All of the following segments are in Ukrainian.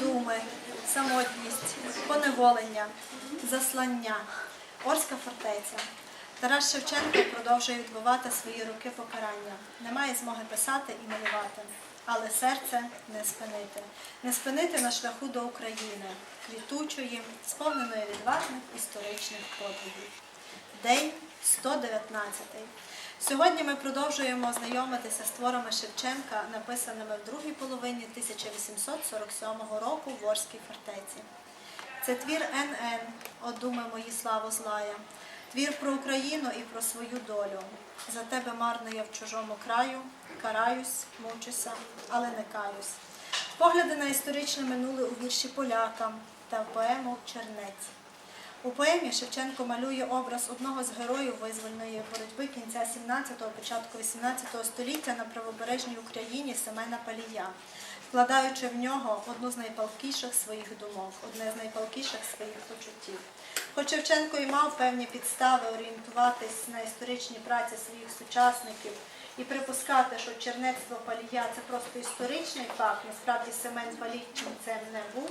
думи, самотність, поневолення, заслання, Орська фортеця. Тарас Шевченко продовжує відбувати свої руки покарання. Немає змоги писати і малювати, але серце не спинити. Не спинити на шляху до України, квітучої, сповненої відважних історичних подвигів. День 119 Сьогодні ми продовжуємо знайомитися з творами Шевченка, написаними в другій половині 1847 року в Орській фортеці. Це твір НН, «О мої славу злая, твір про Україну і про свою долю. За тебе марно я в чужому краю, караюсь, мучуся, але не каюсь. Погляди на історичне минуле у вірші полякам та в поему Чернець. У поемі Шевченко малює образ одного з героїв визвольної боротьби кінця 17-го, початку 18 століття на правобережній Україні Семена Палія, вкладаючи в нього одну з найпалкіших своїх думок, одне з найпалкіших своїх почуттів. Хоч Шевченко і мав певні підстави орієнтуватись на історичні праці своїх сучасників і припускати, що чернецтво Палія це просто історичний факт, насправді Семен Палій це не був.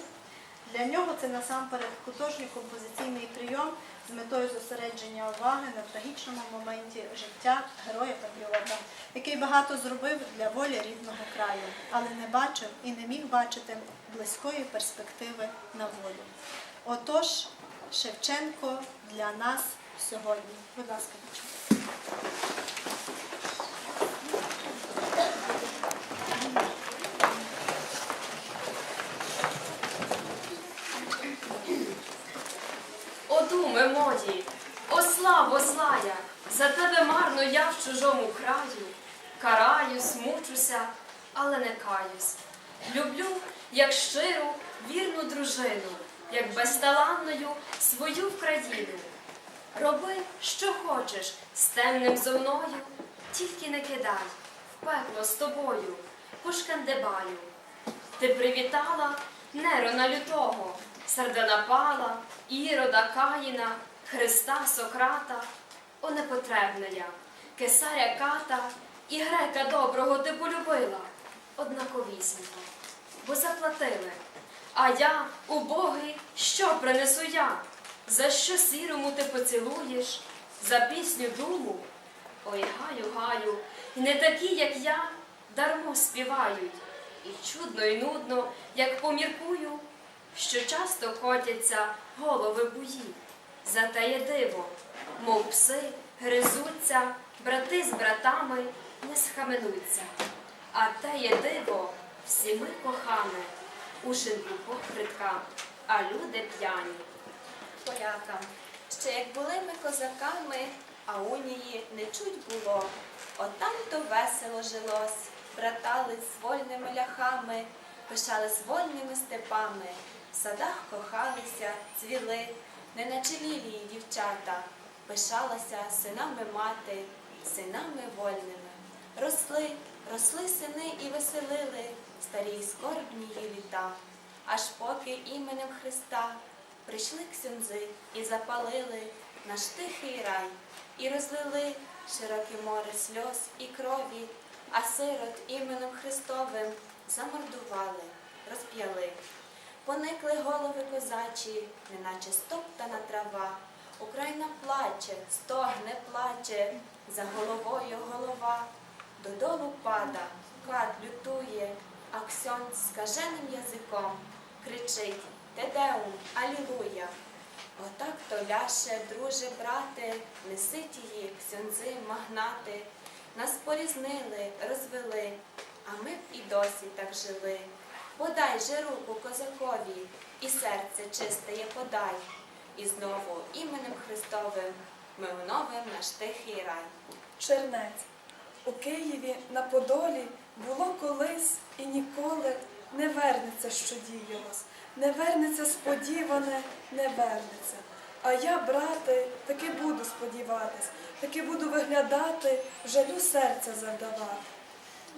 Для нього це насамперед художній композиційний прийом з метою зосередження уваги на трагічному моменті життя героя-патріота, який багато зробив для волі рідного краю, але не бачив і не міг бачити близької перспективи на волю. Отож, Шевченко для нас сьогодні. Будь ласка, Вічу. О думи мої, о славо злая, за тебе марно я в чужому краю, караюсь, мучуся, але не каюсь. Люблю, як щиру, вірну дружину, як безталанною свою Вкраїну. Роби, що хочеш, з темним зо мною, тільки не кидай в пекло з тобою, пошкандибаю. Ти привітала Нерона лютого, Сарданапала, Ірода Каїна, Христа Сократа, о непотребна я, кесаря ката і грека доброго ти полюбила, однаковісінько, бо заплатили. А я, убогий, що принесу я? За що сірому ти поцілуєш? За пісню думу? Ой, гаю, гаю, і не такі, як я, дармо співають. І чудно, і нудно, як поміркую, що часто котяться голови буї. Зате є диво, мов пси гризуться, брати з братами не схаменуться. А те є диво, всі ми кохами, у шинку похритка, а люди п'яні. полякам. Ще як були ми козаками, а унії не чуть було. Отам то весело жилось, братали з вольними ляхами, пишались вольними степами, в садах кохалися, цвіли, неначе лілії дівчата, пишалася синами мати, синами вольними. Росли, росли сини і веселили старі скорбні її літа, аж поки іменем Христа прийшли ксюнзи і запалили наш тихий рай, і розлили широке море сльоз і крові, а сирот іменем Христовим замордували, розп'яли. Поникли голови козачі, неначе стоптана трава. Україна плаче, стогне, плаче, за головою голова. Додолу пада, кат лютує, а ксьон скаженим язиком кричить Тедеум, Алілуя. Отак то ляше, друже, брате, неси тії ксьонзи, магнати. Нас порізнили, розвели, а ми б і досі так жили. Подай же руку козакові, і серце чисте є подай. І знову іменем Христовим ми оновим наш тихий рай. Чернець. У Києві на Подолі було колись і ніколи не вернеться, що діялось, не вернеться сподіване, не вернеться. А я, брате, таки буду сподіватись, таки буду виглядати, жалю серця завдавати.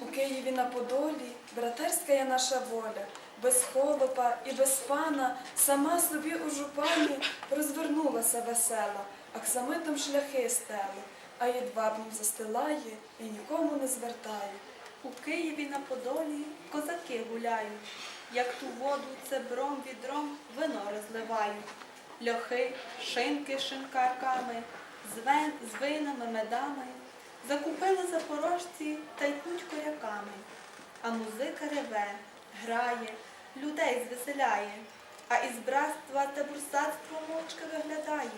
У Києві на Подолі братерська є наша воля, без холопа і без пана, сама собі у жупані розвернулася весела, аксамитом шляхи стели, а єдвабнім застилає і нікому не звертає. У Києві на Подолі козаки гуляють. як ту воду цебром відром вино розливають. Льохи, шинки шинкарками, з винами, медами. Закупили запорожці та йдуть коряками. А музика реве, грає, людей звеселяє, а із братства та бурсатства мовчки виглядає.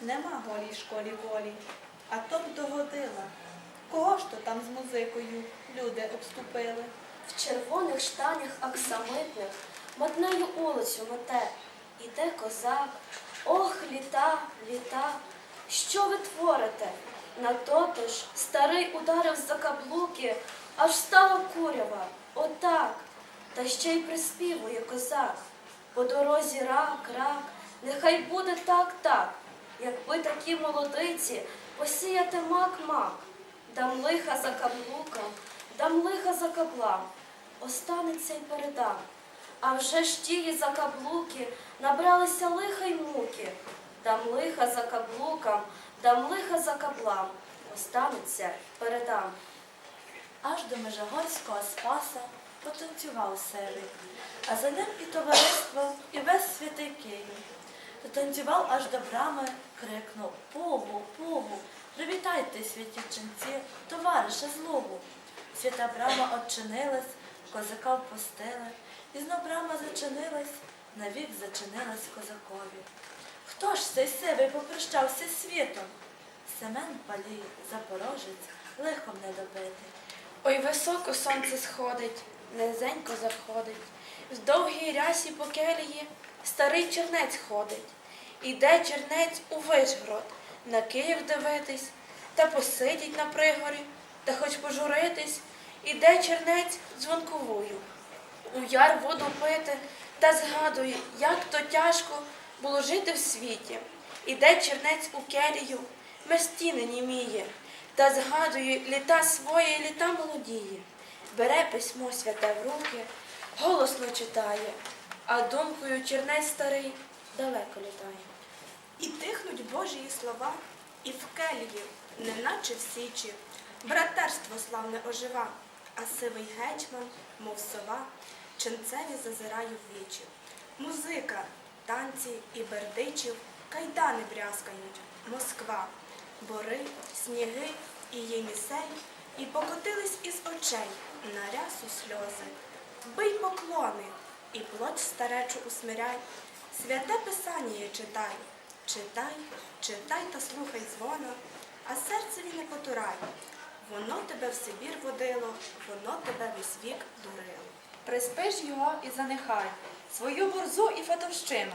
Нема голій школі волі, а то б догодила. Кого ж то там з музикою люди обступили? В червоних штанях аксамитних моднею улицю мете. Іде козак, ох, літа, літа. Що ви творите? На ж старий ударив за каблуки, аж стала курява, отак. Та ще й приспівує козак. По дорозі рак, рак, нехай буде так, так. Якби такі молодиці посіяти мак-мак. Дам лиха за каблуком, дам лиха за каблам, останеться й передам. А вже ж тії за каблуки набралися лиха й муки. Дам лиха за каблуком, дам лиха за каблам, останеться передам. Аж до Межагорського спаса потанцював севий, а за ним і товариство, і весь святий Київ. Дотанцював аж до брами, крикнув Пугу, пугу, привітайте, святі ченці, товариша злугу. Свята брама odчинилась, козака впустили, і знов брама зачинилась, навік зачинилась козакові. Хто ж цей сивий попрощався світом? Семен Палій, запорожець, лихом не добитий. Ой, високо сонце сходить, низенько заходить. В довгій рясі по келії старий чернець ходить. Іде чернець у Вишгород, на Київ дивитись, та посидіть на пригорі, та хоч пожуритись. Іде чернець дзвонковую. У яр воду пити та згадує, як то тяжко було жити в світі. Іде чернець у келію, меж стіни німіє, та згадує літа свої, літа молодії. Бере письмо святе в руки, голосно читає, а думкою чернець старий далеко літає. І тихнуть Божії слова, і в келії, неначе в січі, братерство славне ожива, а сивий гетьман, мов сова, ченцеві зазирає в вічі. Музика, танці і бердичів, кайдани брязкають, Москва, бори, сніги і Єнісей, і покотились із очей на рясу сльози. Бий поклони, і плоть старечу усмиряй, святе писання читай, читай, читай та слухай дзвона, а серцеві не потурай. Воно тебе в Сибір водило, воно тебе весь вік дурило. Приспиш його і занехай свою борзу і фатовщину.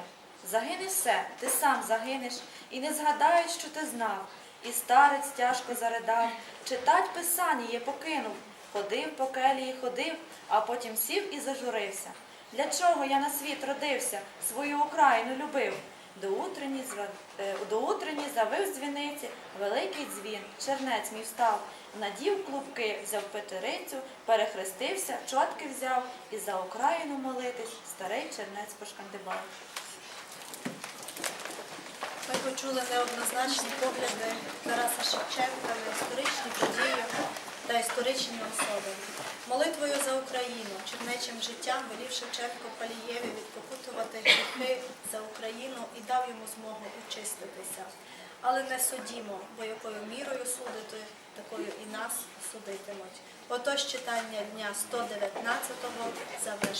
Загине все, ти сам загинеш, і не згадають, що ти знав. І старець тяжко заридав, читать писання є покинув. Ходив по келії, ходив, а потім сів і зажурився. Для чого я на світ родився, свою Україну любив? До утренні, зва- е, завив дзвіниці великий дзвін, чернець мій встав, надів клубки, взяв петерицю, перехрестився, чотки взяв і за Україну молитись старий чернець пошкандибав. Ми почули неоднозначні погляди Тараса Шевченка на історичні події та історичні особи. Молитвою за Україну, чернечим життям велів Шевченко Палієві відпокутувати гріхи за Україну і дав йому змогу очиститися. Але не судімо, бо якою мірою судити, такою і нас судитимуть. Отож читання дня 119-го завершено.